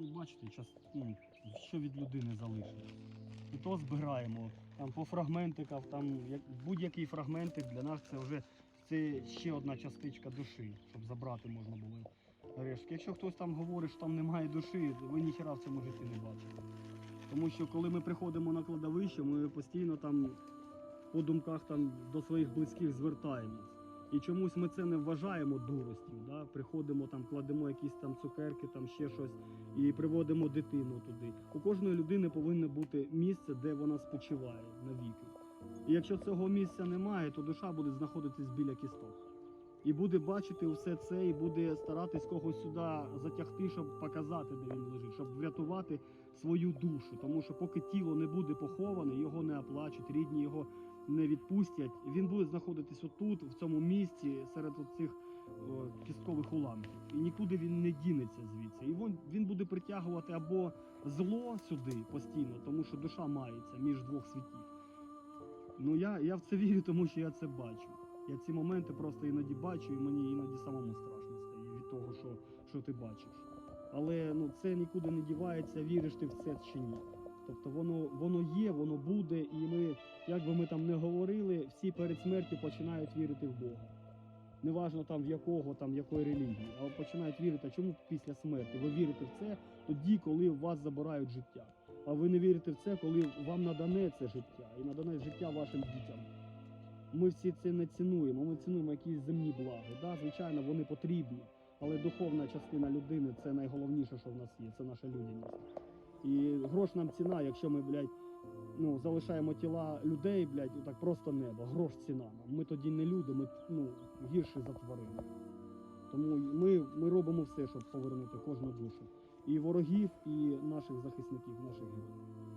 ну, бачите, час, ну, що від людини залишилось. І то збираємо. Там по фрагментиках, там будь-який фрагментик для нас це вже це ще одна частичка душі, щоб забрати можна було рештки. Якщо хтось там говорить, що там немає душі, ви ніхіра в цьому житті не бачите. Тому що коли ми приходимо на кладовище, ми постійно там по думках там до своїх близьких звертаємось. І чомусь ми це не вважаємо дуростю. Да? Приходимо там, кладемо якісь там цукерки, там ще щось і приводимо дитину туди. У кожної людини повинно бути місце, де вона спочиває навіки. І якщо цього місця немає, то душа буде знаходитись біля кісток. І буде бачити все це, і буде старатись когось сюди затягти, щоб показати, де він лежить, щоб врятувати свою душу. Тому що поки тіло не буде поховане, його не оплачуть, рідні його не відпустять. Він буде знаходитись отут, в цьому місці, серед цих кісткових уламків. І нікуди він не дінеться звідси. І він, він буде притягувати або зло сюди постійно, тому що душа мається між двох світів. Ну я, я в це вірю, тому що я це бачу. Я ці моменти просто іноді бачу, і мені іноді самому страшно стає від того, що, що ти бачиш. Але ну, це нікуди не дівається, віриш ти в це чи ні. Тобто воно, воно є, воно буде, і ми, як би ми там не говорили, всі перед смертю починають вірити в Бога. Неважно там в якого, там якої релігії, але починають вірити, а чому після смерті? Ви вірите в це тоді, коли вас забирають життя. А ви не вірите в це, коли вам надане це життя і надане життя вашим дітям. Ми всі це не цінуємо. Ми цінуємо якісь земні блага. Да, звичайно, вони потрібні, але духовна частина людини це найголовніше, що в нас є. Це наша людяність. І грош нам ціна, якщо ми, блядь, ну, залишаємо тіла людей, блядь, отак просто небо. Грош ціна нам. Ми тоді не люди, ми ну, гірші за тварин. Тому ми, ми робимо все, щоб повернути кожну душу. І ворогів, і наших захисників, наших героїв.